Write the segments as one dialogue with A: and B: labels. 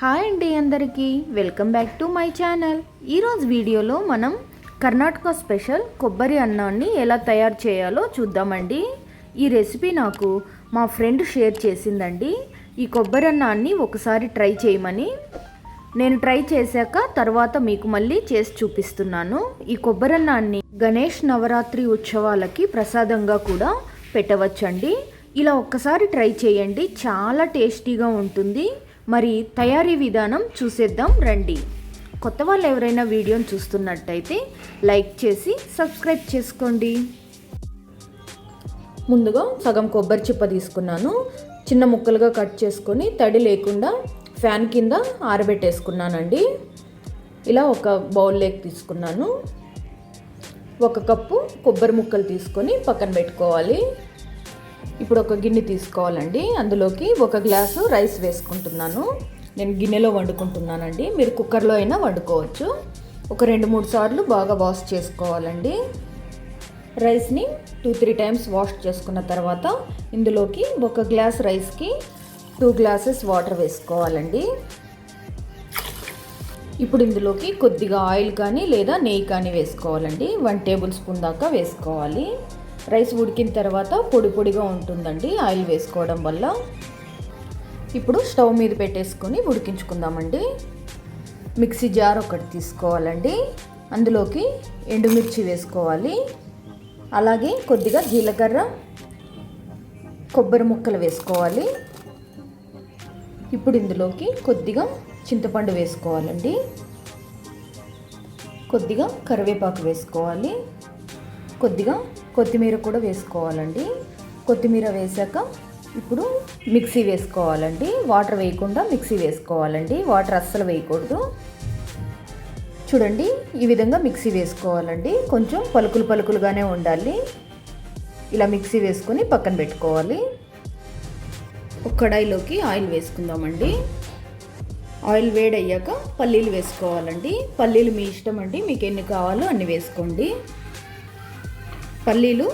A: Hi అండి అందరికీ. Welcome back to my channel. ఈరోజు వీడియోలో మనం కర్ణాటక స్పెషల్ కొబ్బరి అన్నాన్ని ఎలా తయారు చేయాలో చూద్దామండి. ఈ రెసిపీ నాకు మా ఫ్రెండ్ షేర్ చేసిందండి. ఈ కొబ్బరి అన్నాన్ని ఒకసారి ట్రై చేయమని. నేను ట్రై చేశాక తర్వాత మీకు మళ్ళీ చేసి చూపిస్తున్నాను. ఈ కొబ్బరి అన్నాన్ని గణేష్ నవరాత్రి ఉత్సవాలకి ప్రసాదంగా కూడా పెట్టవచ్చండి. ఇలా ఒక్కసారి ట్రై చేయండి. చాలా టేస్టీగా ఉంటుంది. మరి తయారీ విధానం చూసేద్దాం రండి. కొత్త వాళ్ళు ఎవరైనా వీడియోని చూస్తున్నట్టయితే లైక్ చేసి సబ్స్క్రైబ్ చేసుకోండి. ముందుగా సగం కొబ్బరి చిప్ప తీసుకున్నాను. చిన్న ముక్కలుగా కట్ చేసుకొని తడి లేకుండా ఫ్యాన్ కింద ఆరబెట్టేసుకున్నానండి. ఇలా ఒక బౌల్లోకి తీసుకున్నాను. ఒక కప్పు కొబ్బరి ముక్కలు తీసుకొని పక్కన పెట్టుకోవాలి. ఇప్పుడు ఒక గిన్నె తీసుకోవాలండి. అందులోకి ఒక గ్లాసు రైస్ వేసుకుంటున్నాను. నేను గిన్నెలో వండుకుంటున్నానండి. మీరు కుక్కర్లో అయినా వండుకోవచ్చు. ఒక రెండు మూడు సార్లు బాగా వాష్ చేసుకోవాలండి. రైస్ని టూ త్రీ టైమ్స్ వాష్ చేసుకున్న తర్వాత ఇందులోకి ఒక గ్లాస్ రైస్కి టూ గ్లాసెస్ వాటర్ వేసుకోవాలండి. ఇప్పుడు ఇందులోకి కొద్దిగా ఆయిల్ కానీ లేదా నెయ్యి కానీ వేసుకోవాలండి. వన్ టేబుల్ స్పూన్ దాకా వేసుకోవాలి. రైస్ ఉడికిన తర్వాత పొడి పొడిగా ఉంటుందండి. ఆయిల్ వేసుకోవడం వల్ల. ఇప్పుడు స్టవ్ మీద పెట్టేసుకొని ఉడికించుకుందామండి. మిక్సీ జార్ ఒకటి తీసుకోవాలండి. అందులోకి ఎండుమిర్చి వేసుకోవాలి. అలాగే కొద్దిగా జీలకర్ర కొబ్బరి ముక్కలు వేసుకోవాలి. ఇప్పుడు ఇందులోకి కొద్దిగా చింతపండు వేసుకోవాలండి. కొద్దిగా కరివేపాకు వేసుకోవాలి. కొద్దిగా కొత్తిమీర కూడా వేసుకోవాలండి. కొత్తిమీర వేసాక ఇప్పుడు మిక్సీ వేసుకోవాలండి. వాటర్ వేయకుండా మిక్సీ వేసుకోవాలండి. వాటర్ అస్సలు వేయకూడదు. చూడండి ఈ విధంగా మిక్సీ వేసుకోవాలండి. కొంచెం పలుకులు పలుకులుగానే ఉండాలి. ఇలా మిక్సీ వేసుకొని పక్కన పెట్టుకోవాలి. ఒక కడాయిలోకి ఆయిల్ వేసుకుందామండి. ఆయిల్ వేడయ్యాక పల్లీలు వేసుకోవాలండి. పల్లీలు మీ ఇష్టం అండి. మీకు ఎన్ని కావాలో అన్ని వేసుకోండి. పల్లీలు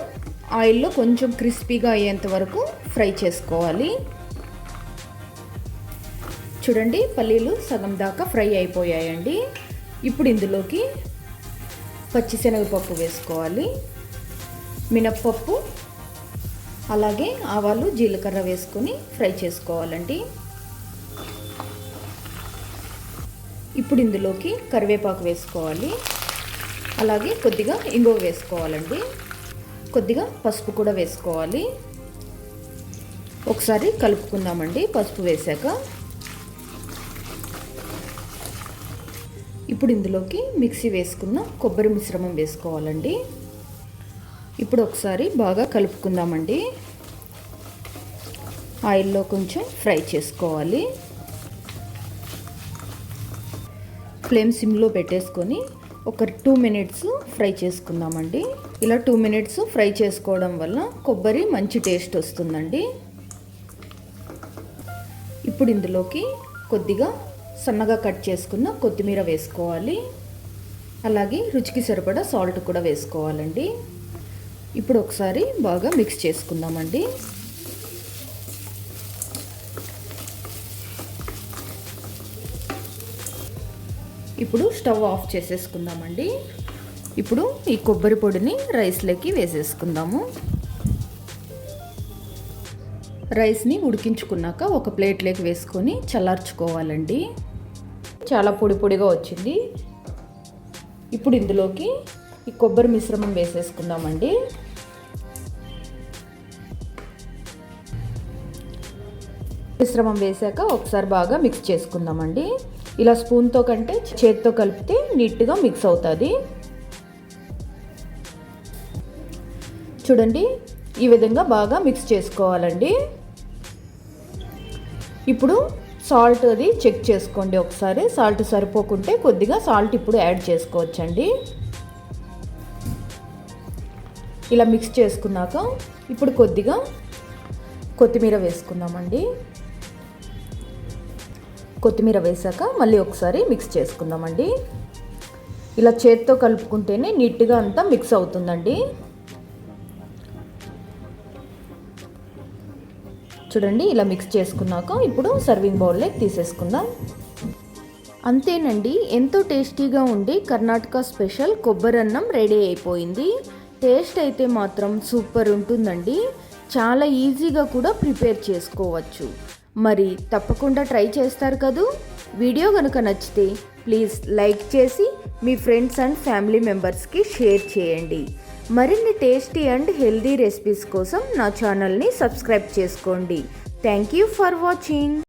A: ఆయిల్లో కొంచెం క్రిస్పీగా అయ్యేంత వరకు ఫ్రై చేసుకోవాలి. చూడండి పల్లీలు సగం దాకా ఫ్రై అయిపోయాయండి. ఇప్పుడు ఇందులోకి పచ్చిశనగపప్పు వేసుకోవాలి. మినప్పప్పు అలాగే ఆవాలు జీలకర్ర వేసుకొని ఫ్రై చేసుకోవాలండి. ఇప్పుడు ఇందులోకి కరివేపాకు వేసుకోవాలి. అలాగే కొద్దిగా ఇంగువ వేసుకోవాలండి. కొద్దిగా పసుపు కూడా వేసుకోవాలి. ఒకసారి కలుపుకుందామండి పసుపు వేసాక. ఇప్పుడు ఇందులోకి మిక్సీ వేసుకున్న కొబ్బరి మిశ్రమం వేసుకోవాలండి. ఇప్పుడు ఒకసారి బాగా కలుపుకుందామండి. ఆయిల్లో కొంచెం ఫ్రై చేసుకోవాలి. ఫ్లేమ్ సిమ్లో పెట్టేసుకొని ఒక టూ మినిట్స్ ఫ్రై చేసుకుందామండి. ఇలా టూ మినిట్స్ ఫ్రై చేసుకోవడం వల్ల కొబ్బరి మంచి టేస్ట్ వస్తుందండి. ఇప్పుడు ఇందులోకి కొద్దిగా సన్నగా కట్ చేసుకున్న కొత్తిమీర వేసుకోవాలి. అలాగే రుచికి సరిపడా సాల్ట్ కూడా వేసుకోవాలండి. ఇప్పుడు ఒకసారి బాగా మిక్స్ చేసుకుందామండి. ఇప్పుడు స్టవ్ ఆఫ్ చేసేసుకుందామండి. ఇప్పుడు ఈ కొబ్బరి పొడిని రైస్లోకి వేసేసుకుందాము. రైస్ని ఉడికించుకున్నాక ఒక ప్లేట్లోకి వేసుకొని చల్లార్చుకోవాలండి. చాలా పొడి పొడిగా వచ్చింది. ఇప్పుడు ఇందులోకి ఈ కొబ్బరి మిశ్రమం వేసేసుకుందామండి. మిశ్రమం వేసాక ఒకసారి బాగా మిక్స్ చేసుకుందామండి. ఇలా స్పూన్తో కంటే చేతితో కలిపితే నీట్గా మిక్స్ అవుతుంది. చూడండి ఈ విధంగా బాగా మిక్స్ చేసుకోవాలండి. ఇప్పుడు సాల్ట్ అది చెక్ చేసుకోండి ఒకసారి. సాల్ట్ సరిపోకుంటే కొద్దిగా సాల్ట్ ఇప్పుడు యాడ్ చేసుకోవచ్చండి. ఇలా మిక్స్ చేసుకున్నాక ఇప్పుడు కొద్దిగా కొత్తిమీర వేసుకుందామండి. కొత్తిమీర వేసాక మళ్ళీ ఒకసారి మిక్స్ చేసుకుందామండి. ఇలా చేత్తో కలుపుకుంటేనే నీట్గా అంతా మిక్స్ అవుతుందండి. చూడండి ఇలా మిక్స్ చేసుకున్నాక ఇప్పుడు సర్వింగ్ బౌల్లోకి తీసేసుకుందాం. అంతేనండి ఎంతో టేస్టీగా ఉండే కర్ణాటక స్పెషల్ కొబ్బరి అన్నం రెడీ అయిపోయింది. టేస్ట్ అయితే మాత్రం సూపర్ ఉంటుందండి. చాలా ఈజీగా కూడా ప్రిపేర్ చేసుకోవచ్చు. మరి తప్పకుండా ట్రై చేస్తారు కదూ? వీడియో కనుక నచ్చితే ప్లీజ్ లైక్ చేసి మీ ఫ్రెండ్స్ అండ్ ఫ్యామిలీ మెంబర్స్కి షేర్ చేయండి. మరిన్ని టేస్టీ అండ్ హెల్దీ రెసిపీస్ కోసం నా ఛానల్ని సబ్స్క్రైబ్ చేసుకోండి. Thank you for watching.